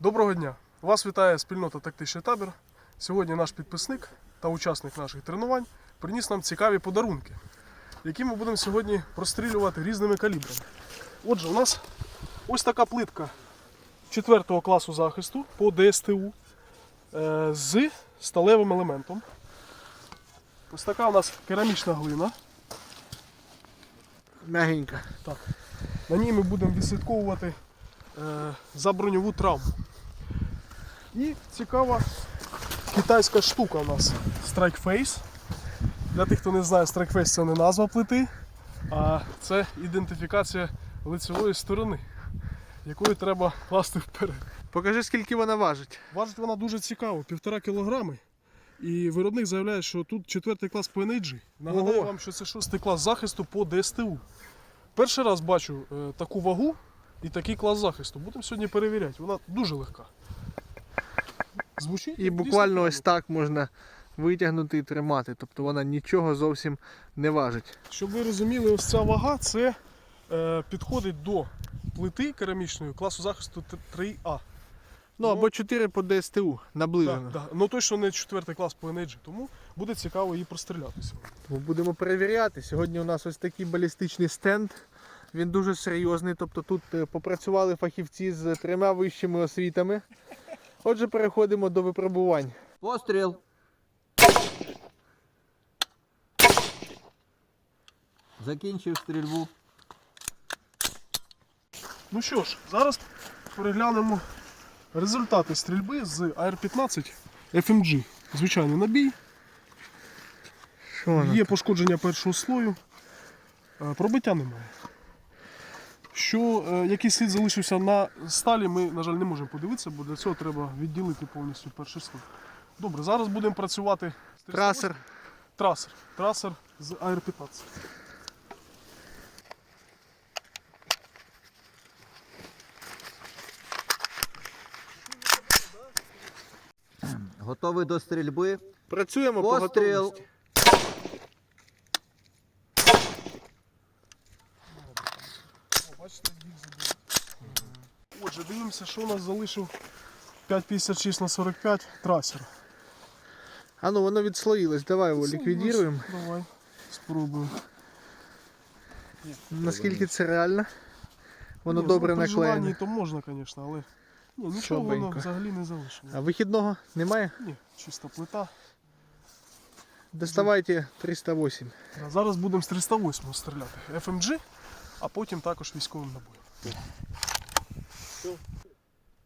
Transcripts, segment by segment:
Доброго дня! Вас вітає спільнота Тактичний табір. Сьогодні наш підписник та учасник наших тренувань приніс нам цікаві подарунки, які ми будемо сьогодні прострілювати різними калібрами. Отже, у нас ось така плитка 4 класу захисту по ДСТУ е, з сталевим елементом. Ось така у нас керамічна глина. Мягенько. Так. На ній ми будемо відслідковувати за броньову травму. І цікава китайська штука у нас Strike Face. Для тих, хто не знає, Strike Face це не назва плити, а це ідентифікація лицевої сторони, якою треба класти вперед. Покажи, скільки вона важить. Важить вона дуже цікаво, півтора кілограми. І виробник заявляє, що тут четвертий клас по NAG. Нагадаю Ого. вам, що це шостий клас захисту по ДСТУ. Перший раз бачу е, таку вагу і такий клас захисту. Будемо сьогодні перевіряти. Вона дуже легка. Звучить? І буквально ось так можна витягнути і тримати. Тобто вона нічого зовсім не важить. Щоб ви розуміли, ось ця вага це е, підходить до плити керамічної класу захисту 3А. Ну Ну, або 4 по ДСТУ наближено. Так, так. Ну точно не четвертий клас по NAG, тому буде цікаво її простріляти сьогодні. Тому будемо перевіряти. Сьогодні у нас ось такий балістичний стенд. Він дуже серйозний. Тобто тут е, попрацювали фахівці з трьома вищими освітами. Отже, переходимо до випробувань. Постріл. Закінчив стрільбу. Ну що ж, зараз переглянемо результати стрільби з AR-15 FMG. Звичайний набій. Що? Є пошкодження першого слою. Е, Пробиття немає. Що, е, який слід залишився на сталі, ми, на жаль, не можемо подивитися, бо для цього треба відділити повністю перший слой. Добре, зараз будемо працювати з Трасер. Трасер. Трасер з AR-15. Готовий до стрільби. Працюємо по готовності. Бачите, їх забили. Отже, дивимося, що у нас залишив 5,56 на 45 трасер. А ну воно відслоїлось. Давай його ліквідуємо. Давай, спробуємо. Наскільки це реально? Воно Ні, добре ну, при желанні наклеєне. то можна, звісно, але ні, нічого воно Слабенько. взагалі не залишило. А вихідного немає? Ні, чиста плита. Доставайте 308. А Зараз будемо з 308 стріляти. FMG, а потім також військовим набоєм.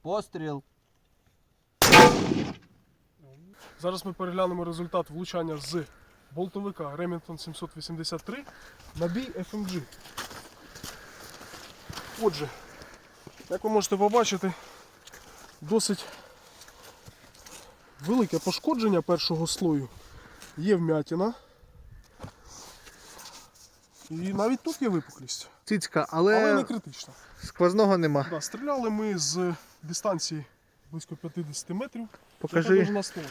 Постріл. Зараз ми переглянемо результат влучання з болтовика Remington 783 на бій FMG. Отже, як ви можете побачити, досить велике пошкодження першого слою. Є вмятина. І навіть тут є випуклість, Цицька, але не але критична. сквозного нема. Да, стріляли ми з дистанції близько 50 метрів. Покажи. довжина ствола?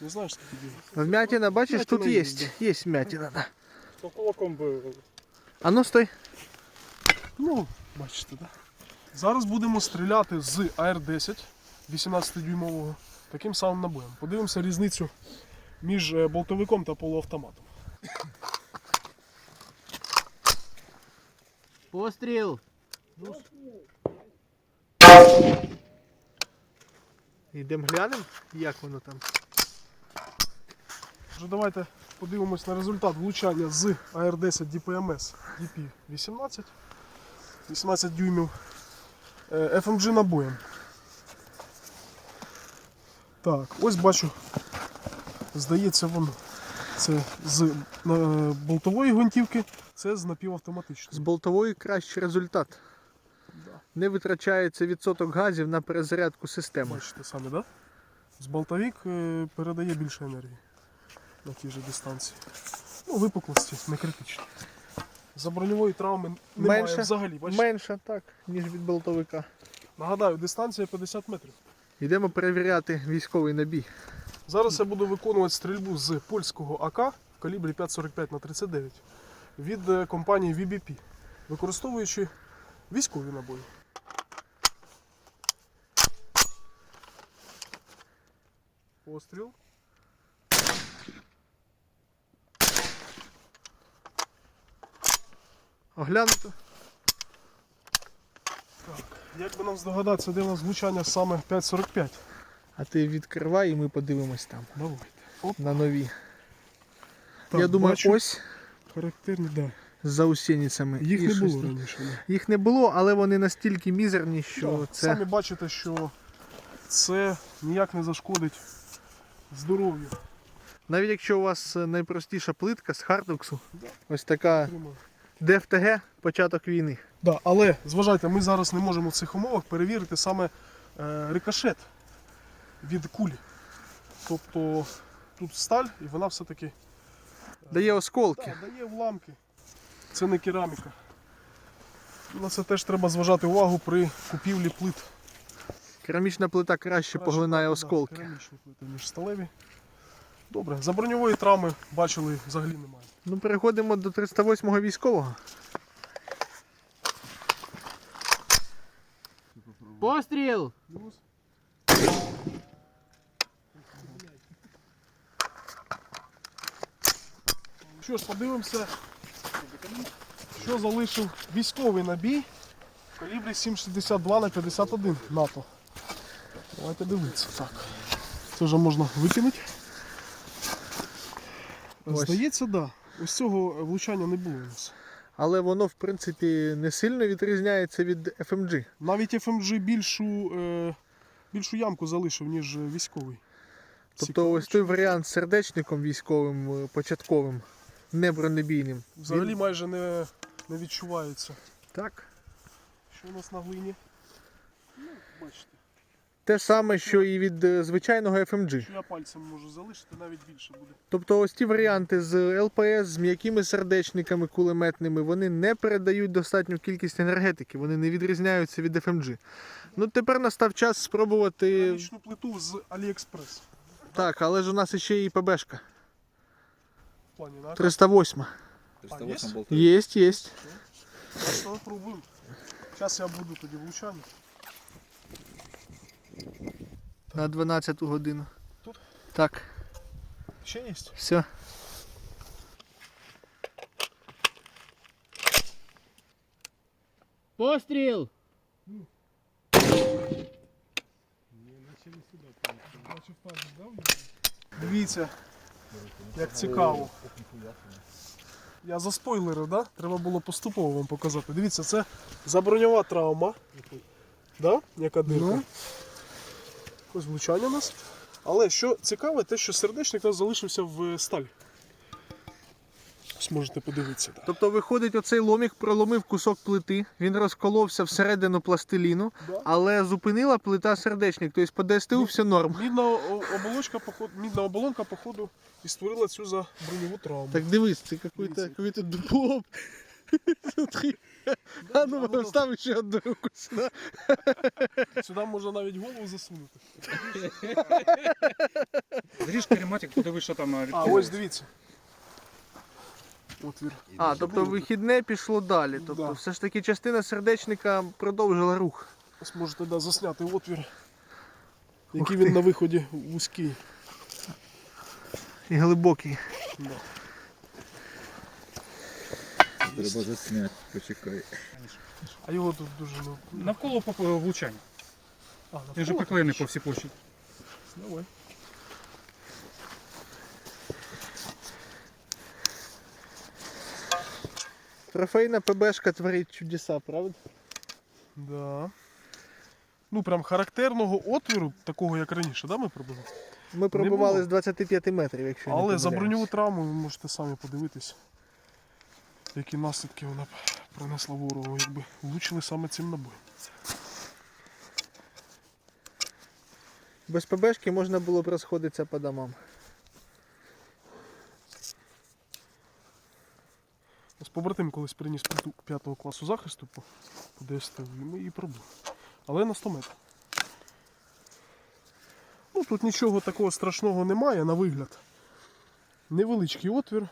Не знаєш, скільки діло? Вмятина, бачиш, тут є, є. да. Вмятина, да. То кулаком би А ну стой. Ну, бачите, так? Зараз будемо стріляти з АР-10 18-дюймового таким самим набоєм. Подивимося різницю між е, болтовиком та полуавтоматом. Постріл. Йдемо глянемо, як воно там. Отже, давайте подивимось на результат влучання з АР-10 DPMS DP18 18 дюймів е, FMG набоєм. Так, ось бачу, здається воно. Це з е, болтової гвинтівки, це з З болтової кращий результат. Да. Не витрачається відсоток газів на перезарядку системи. Бачите так? Да? З болтовик е, передає більше енергії на тій же дистанції. Ну, випуклості не критичні. За броньової травми немає Менше? взагалі. Бачите? Менше так, ніж від болтовика. Нагадаю, дистанція 50 метрів. Йдемо перевіряти військовий набій. Зараз я буду виконувати стрільбу з польського АК в калібрі 5,45 на 39 від е, компанії VBP, використовуючи військові набої. Постріл. Оглянути. Як би нам здогадатися, де у нас звучання саме 5.45? А ти відкривай і ми подивимось там. Давайте. Оп. На нові. Так, Я думаю, бачу. ось Характерні, да. з заусеницями. Їх І не було раніше. да. Їх не було, але вони настільки мізерні, що Да, це. Самі бачите, що це ніяк не зашкодить здоров'ю. Навіть якщо у вас е, найпростіша плитка з хардуксу, Да. ось така Тримаю. ДФТГ, початок війни. Да, але зважайте, ми зараз не можемо в цих умовах перевірити саме е, рикошет від кулі. Тобто тут сталь і вона все-таки Дає осколки. да, дає уламки. Це не кераміка. На це теж треба зважати увагу при купівлі плит. Керамічна плита краще Краще, поглинає да, осколки. Керамічні плити, ніж сталеві. Добре, за броньової травми бачили взагалі немає. Ну, переходимо до 308-го військового. Постріл! Плюс. Що ж, подивимося, що залишив військовий набій в калібрі 7,62 на 51 НАТО. Давайте дивитися. Так. Це вже можна викинути. Ось. Здається, так. Да. Ось цього влучання не було у нас. Але воно, в принципі, не сильно відрізняється від FMG. Навіть FMG більшу, е, більшу ямку залишив, ніж військовий. Тобто Цікаво, ось той варіант з сердечником військовим, е, початковим, не бронебійним. Взагалі Він- майже не, не відчувається. Так. Що у нас на глині? Ну, бачите, Те саме, що і від е, звичайного FMG. що я пальцем можу залишити, навіть більше буде. Тобто ось ті варіанти з ЛПС, з м'якими сердечниками кулеметними, вони не передають достатню кількість енергетики, вони не відрізняються від FMG. Ну тепер настав час спробувати. Керамічну плиту з AliExpress. Так, але ж у нас ще і ПБшка. В плані на 308. А, є? Єсть, єсть. Що пробуємо. Зараз я буду тоді влучання. На 12 годину. Тут? Так, Ще є? все. Постріл! Дивіться, як цікаво. Я заспойлерив, да? Треба було поступово вам показати. Дивіться, це заброньова травма. Да? Яка дирка. Ну. Ось влучання у нас. Але що цікаве, те, що сердечник у нас залишився в сталі. Ось можете подивитися. Так. Тобто виходить, оцей ломік проломив кусок плити, він розколовся всередину пластиліну, Да. але зупинила плита сердечник. Тобто по ДСТУ все норм. Мідна оболочка, походу, мідна оболонка, походу, і створила цю заброньову травму. Так дивись, це какой-то Дивіться. какой-то. Смотри. А ну встав ще одну руку сюди. Сюди можна навіть голову засунути. Зріж керематик, подивись, що там А, ось дивіться. Отвір. А, тобто вихідне пішло далі. Тобто Да. все ж таки частина сердечника продовжила рух. Ось можете да, засняти отвір, який він на виході вузький. І глибокий. Да. Треба засняти, почекай. А його тут дуже. Навколо поп- влучання. А, Він же навколо? приклеєний по всій площі. Давай. Трофейна ПБшка творить чудеса, правда? Да. Ну прям характерного отвіру, такого як раніше, да, ми пробили? Ми пробували з 25 метрів, якщо не Але за помиляюсь. броньову травму ви можете самі подивитись, які наслідки вона б принесла ворогу, якби влучили саме цим набоєм. Без ПБшки можна було б розходитися по домам. Побратим колись приніс плиту 5 класу захисту по, ДСТУ, і ми її пробили. Але на 100 метрів. Ну, тут нічого такого страшного немає на вигляд. Невеличкий отвір.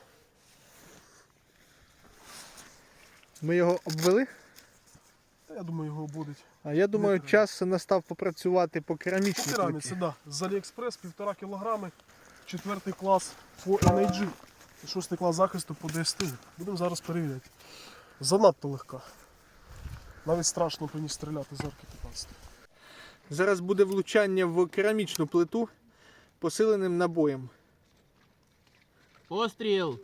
Ми його обвели. Та я думаю, його обводить А я думаю, треба. час настав попрацювати по По керамічній кераміці, плиті. да. З Аліекспрес півтора кілограми, четвертий клас по NAG, і шостий клас захисту по DST. Будемо зараз перевіряти. Занадто легка. Навіть страшно по ній стріляти з арки 15. Зараз буде влучання в керамічну плиту посиленим набоєм. Постріл.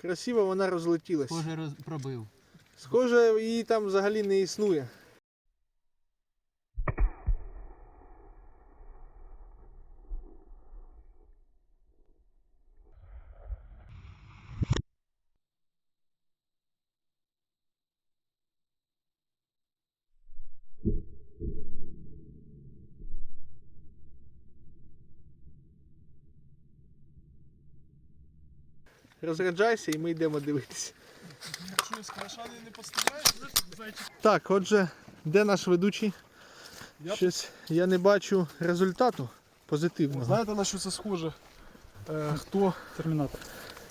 Красиво вона розлетілась. Схоже, роз... пробив. Схоже, її там взагалі не існує. Розряджайся і ми йдемо дивитися. Якщо з крашани не постріляєш, зайчик. Так, отже, де наш ведучий? Я Щось я не бачу результату позитивного. Знаєте на що це схоже? Е, хто Термінатор.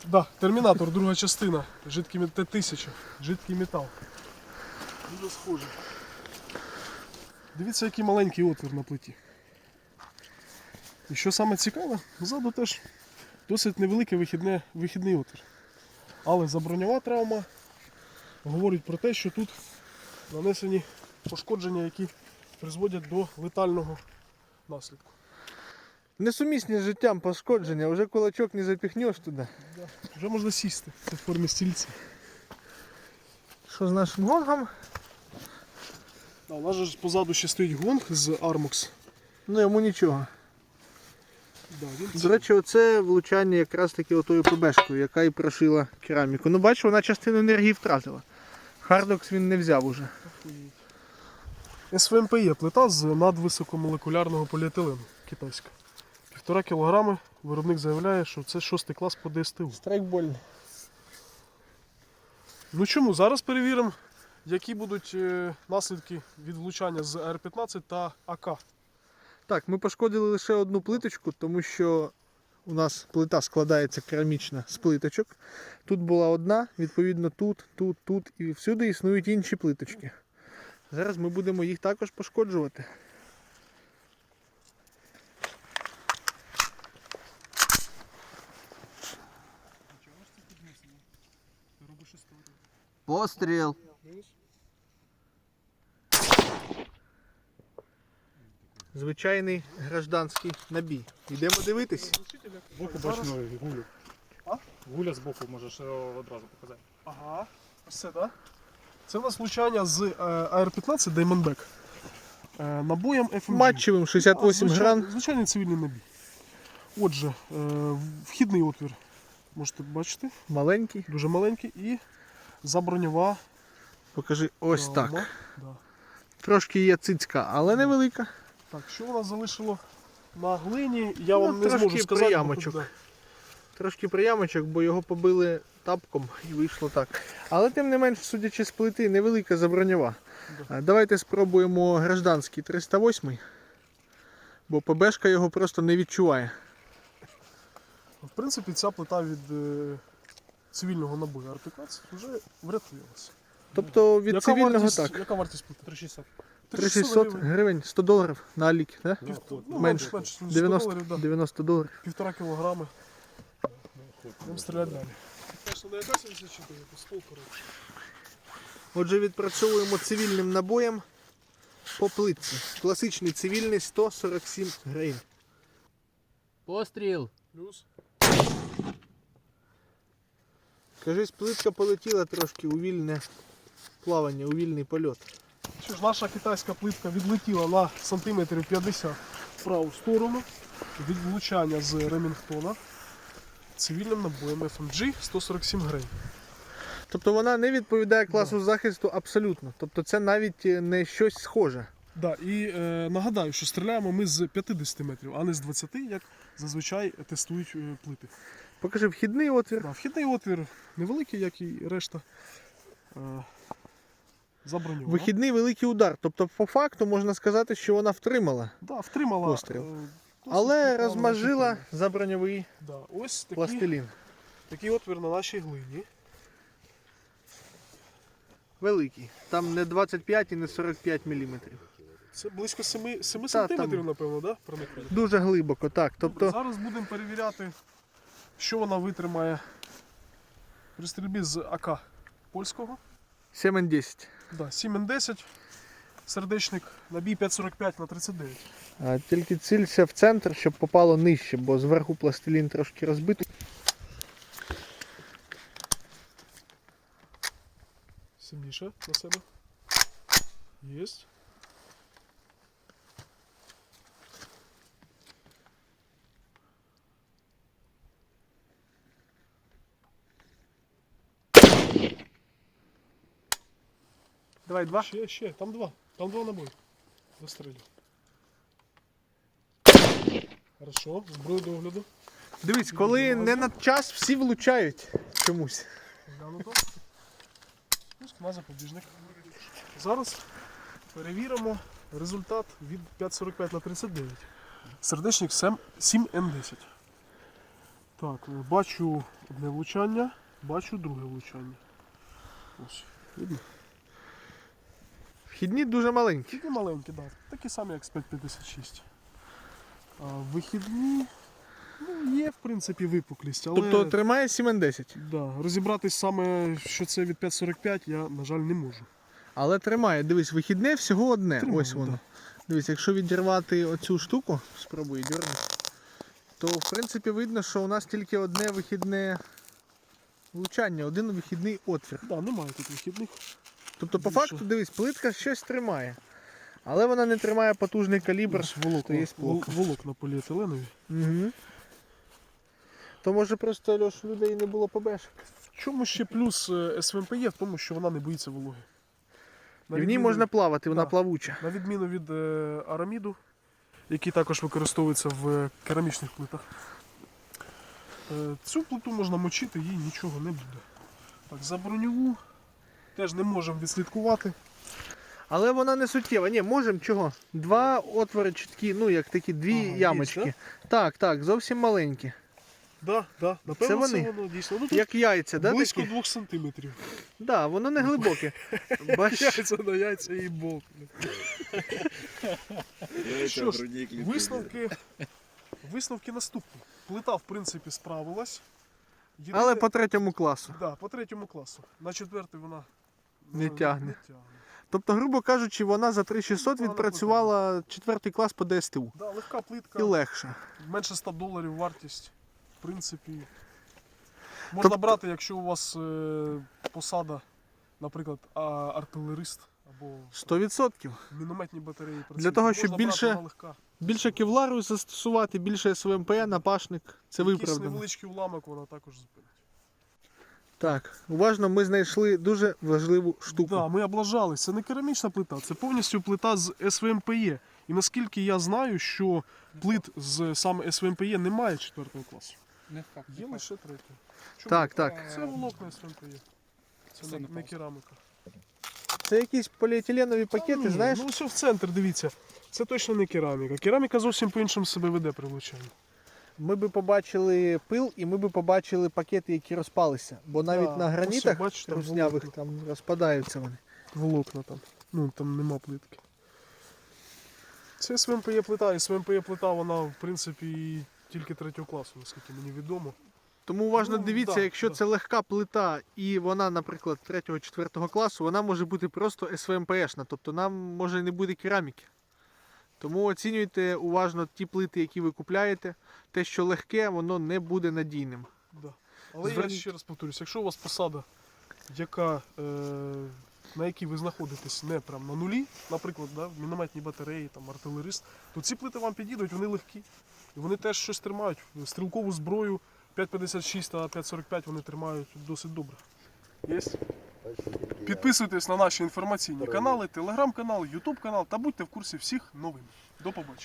Да, Термінатор, друга частина. Жидкий мет- Т-1000. Жидкий метал. Дуже схоже. Дивіться, який маленький отвір на плиті. І що саме цікаве, ззаду теж досить невеликий вихідне, вихідний отвір. Але заброньова травма говорить про те, що тут нанесені пошкодження, які призводять до летального наслідку. Несумісні з життям пошкодження, вже кулачок не запіхнеш туди. Вже можна сісти це в формі стільця. Що з нашим гонгом? Да, у нас же ж позаду ще стоїть гонг з Armox. Ну йому нічого. До речі, оце влучання якраз таки отою ПБшкою, яка і прошила кераміку. Ну бачу, вона частину енергії втратила. Хардокс він не взяв уже. СВМПЄ плита з надвисокомолекулярного поліетилену китайська. Півтора кілограми. Виробник заявляє, що це шостий клас по ДСТУ. Страйкбольний. Ну чому? Зараз перевіримо, які будуть е, наслідки від влучання з АР-15 та АК. Так, ми пошкодили лише одну плиточку, тому що у нас плита складається керамічна з плиточок. Тут була одна, відповідно, тут, тут, тут і всюди існують інші плиточки. Зараз ми будемо їх також пошкоджувати. Постріл. Звичайний гражданський набій. Йдемо дивитись. Боку бачимо гулю. А? Гуля з боку можеш одразу показати. Ага, це, так? Це у нас влучання з е, АР-15 Diamondback. Е, набоєм FMG. Матчевим 68 А, звичай- гран. Звичайний цивільний набій. Отже, е, вхідний отвір, можете бачити, Маленький. дуже маленький, і заброньова. Покажи ось так. Да. Трошки є цицька, але невелика. Так, що у нас залишило на глині, я Ну, вам не зможу сказати. приямочок. да. Трошки приямочок, бо його побили тапком і вийшло так. Але тим не менш, судячи з плити, невелика заброньова. А, Давайте спробуємо гражданський 308, бо ПБшка його просто не відчуває. В принципі, ця плита від е, цивільного набою АР-15 вже врятуємося. Тобто від цивільного вартість, так. Яка вартість плити? 3600. 3600 гривень. гривень, 100 доларів на Алік, да? Пів- ну, менше. менше, 100 90, доларів, да. 90 доларів. Півтора кілограми. Будемо стріляти далі. Конечно, не яка 74, то коротше. Отже, відпрацьовуємо цивільним набоєм по плитці. Класичний цивільний 147 гривень. Постріл. Плюс. Кажись, плитка полетіла трошки у вільне плавання, у вільний польот. Що ж, наша китайська плитка відлетіла на сантиметрів 50 в праву сторону від влучання з Ремінгтона цивільним набоєм FMG 147 гривень. Тобто вона не відповідає класу захисту абсолютно. Тобто це навіть е, не щось схоже. Да, і е, нагадаю, що стріляємо ми з 50 метрів, а не з 20, як зазвичай тестують е, плити. Покажи вхідний отвір. Да, вхідний отвір невеликий, як і решта. Е, заброньована. Вихідний великий удар. Тобто, по факту можна сказати, що вона втримала, Да, втримала. Постріл. е, але розмажила заброньовий Да, ось такий, пластилін. такий отвір на нашій глині. великий. Там не 25 і не 45 мм. Це близько 7, 7 Та, сантиметрів, там- напевно, да? проникли? Дуже глибоко, так. Добре, Тобто зараз будемо перевіряти, що вона витримає при стрільбі з АК польського. 7Н10. Да, 7Н10, сердечник, набій 5,45 на 39. А, Тільки цілься в центр, щоб попало нижче, бо зверху пластилін трошки розбитий. Сильніше на себе. Єсть. Давай два. Ще, ще, там два. Там два набої. Дострелю. Хорошо, зброю до огляду. Дивись, коли не на час, всі влучають чомусь. Глянуто. Пуск запобіжник. Зараз перевіримо результат від 5,45 на 39. Сердечник 7Н10. Так, е, бачу одне влучання, бачу друге влучання. Ось. Видно? Вхідні дуже маленькі. Тільки маленькі, так. Такі самі, як з 556. А вихідні. Ну, є, в принципі, випуклість, але. Тобто тримає 7Н10. Да, розібратись саме, що це від 5.45, я, на жаль, не можу. Але тримає. Дивись, вихідне всього одне. Тримає, Ось воно. да. Дивись, якщо відірвати оцю штуку, спробуй дьорни, то в принципі видно, що у нас тільки одне вихідне влучання, один вихідний отвір. Да, немає тут вихідних. Тобто, по факту, дивись, плитка щось тримає. Але вона не тримає потужний калібр. Волокна, волокна поліетиленові. Угу. То може просто Льош, у людей не було побешок. В чому ще плюс е, СВМП є? В тому, що вона не боїться вологи. На І в ній відміну- можна плавати, вона Да. плавуча. На відміну від е, араміду, який також використовується в е, керамічних плитах. Е, цю плиту можна мочити, їй нічого не буде. Так, за броньову теж не можемо відслідкувати. Але вона не суттєва. Ні, можемо чого? Два отвори чіткі, ну як такі дві Ага, є, ямочки. Так, так, зовсім маленькі. Да, да, напевно, Це вони? воно дійсно. Ну, тут Як яйця, да, близько такі? двох сантиметрів. Да, воно не глибоке. Бач, Яйця на яйця і болт. Що ж, Висновки, висновки наступні. Плита, в принципі, справилась. Єдине- але по третьому класу. да, по третьому класу. На четвертий вона Не тягне. Тобто, грубо кажучи, вона за 3600 відпрацювала четвертий клас по ДСТУ. Да, легка плитка, І легше. менше 100 доларів вартість. В принципі, можна Тобто- брати, якщо у вас е, посада, наприклад, а, артилерист або 100%. мінометні батареї. Для того, щоб більше- Більше кевлару застосувати, більше СВМП, напашник. Це Якийсь виправдано. невеличкий уламок вона також зупинить. Так, уважно, ми знайшли дуже важливу штуку. Да, ми облажались. Це не керамічна плита, це повністю плита з СВМПЄ. І наскільки я знаю, що плит з саме СВМПЄ немає четвертого класу. Не факт. Є лише третій. Так, так. Це волокна СВМПЄ. Це Це не, не не кераміка. Це якісь поліетиленові пакети, Ні, знаєш? Ну все в центр, дивіться. Це точно не кераміка. Кераміка зовсім по-іншому себе веде при влучанні. Ми би побачили пил і ми би побачили пакети, які розпалися. Бо навіть Да, на ось гранітах бачите, руснявих волокна. там розпадаються вони. Волокна там. Ну там нема плитки. Це СВМПЄ плита, і СВМПЄ плита, вона в принципі тільки третього класу, наскільки мені відомо. Тому уважно Ну, дивіться, да, якщо да. це легка плита і вона, наприклад, 3-4 класу, вона може бути просто СВМПшна, тобто нам може не буде кераміки. Тому оцінюйте уважно ті плити, які ви купляєте. Те, що легке, воно не буде надійним. Да. Але Зверніть- я ще раз повторюсь, якщо у вас посада, яка, е, на якій ви знаходитесь не прям на нулі, наприклад, да, мінометні батареї, там, артилерист, то ці плити вам підійдуть, вони легкі. І вони теж щось тримають. Стрілкову зброю 5,56 та 5,45 вони тримають досить добре. Є? Підписуйтесь на наші інформаційні канали, телеграм-канал, ютуб канал та будьте в курсі всіх новин. До побачення.